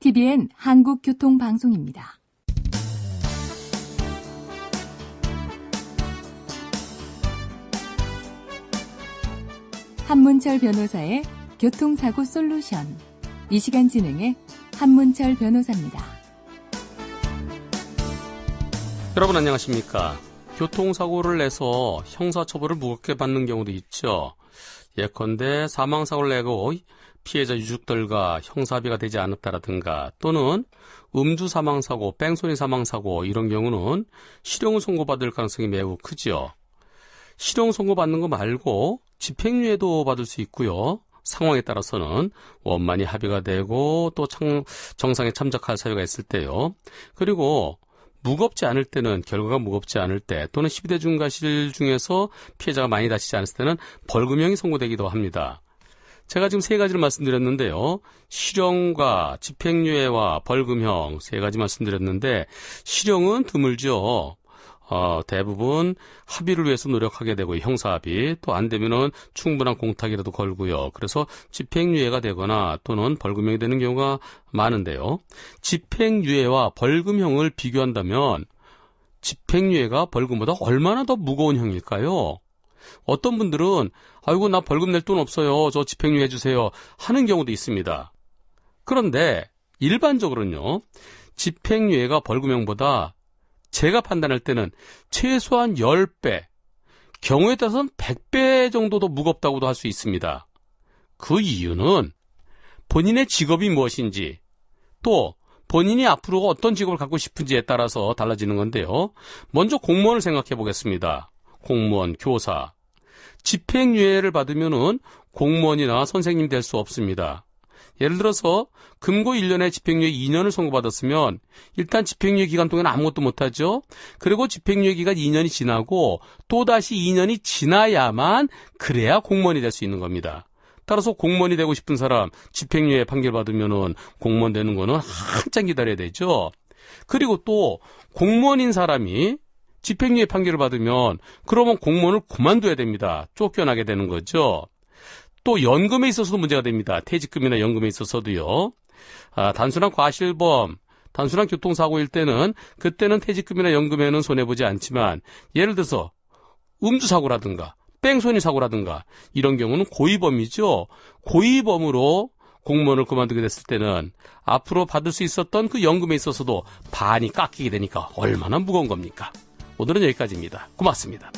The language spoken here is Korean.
TBN 한국교통방송입니다. 한문철 변호사의 교통사고 솔루션. 이 시간 진행의 한문철 변호사입니다. 여러분 안녕하십니까? 교통사고를 내서 형사처벌을 무겁게 받는 경우도 있죠. 예컨대 사망사고를 내고 피해자 유족들과 형사비가 되지 않았다라든가 또는 음주 사망 사고, 뺑소니 사망 사고 이런 경우는 실형을 선고받을 가능성이 매우 크죠. 실형 선고받는 거 말고 집행유예도 받을 수 있고요. 상황에 따라서는 원만히 합의가 되고 또 청- 정상에 참작할 사유가 있을 때요. 그리고 무겁지 않을 때는 결과가 무겁지 않을 때 또는 12대 중과실 중에서 피해자가 많이 다치지 않았을 때는 벌금형이 선고되기도 합니다. 제가 지금 세 가지를 말씀드렸는데요. 실형과 집행유예와 벌금형 세 가지 말씀드렸는데 실형은 드물죠. 어, 대부분 합의를 위해서 노력하게 되고 형사 합의 또 안 되면은 충분한 공탁이라도 걸고요. 그래서 집행유예가 되거나 또는 벌금형이 되는 경우가 많은데요. 집행유예와 벌금형을 비교한다면 집행유예가 벌금보다 얼마나 더 무거운 형일까요? 어떤 분들은 아이고 나 벌금 낼 돈 없어요. 저 집행유예 해주세요. 하는 경우도 있습니다. 그런데 일반적으로는요. 집행유예가 벌금형보다 제가 판단할 때는 최소한 10배, 경우에 따라서는 100배 정도 더 무겁다고도 할 수 있습니다. 그 이유는 본인의 직업이 무엇인지, 또 본인이 앞으로 어떤 직업을 갖고 싶은지에 따라서 달라지는 건데요. 먼저 공무원을 생각해 보겠습니다. 공무원, 교사. 집행유예를 받으면은 공무원이나 선생님 될 수 없습니다. 예를 들어서 금고 1년에 집행유예 2년을 선고받았으면 일단 집행유예 기간 동안 아무것도 못하죠. 그리고 집행유예 기간 2년이 지나고 또다시 2년이 지나야만 그래야 공무원이 될 수 있는 겁니다. 따라서 공무원이 되고 싶은 사람 집행유예 판결 받으면은 공무원 되는 거는 한참 기다려야 되죠. 그리고 또 공무원인 사람이 집행유예 판결을 받으면 그러면 공무원을 그만둬야 됩니다. 쫓겨나게 되는 거죠. 또 연금에 있어서도 문제가 됩니다. 퇴직금이나 연금에 있어서도요. 아, 단순한 과실범, 단순한 교통사고일 때는 그때는 퇴직금이나 연금에는 손해보지 않지만 예를 들어서 음주사고라든가 뺑소니 사고라든가 이런 경우는 고의범이죠. 고의범으로 공무원을 그만두게 됐을 때는 앞으로 받을 수 있었던 그 연금에 있어서도 반이 깎이게 되니까 얼마나 무거운 겁니까? 오늘은 여기까지입니다. 고맙습니다.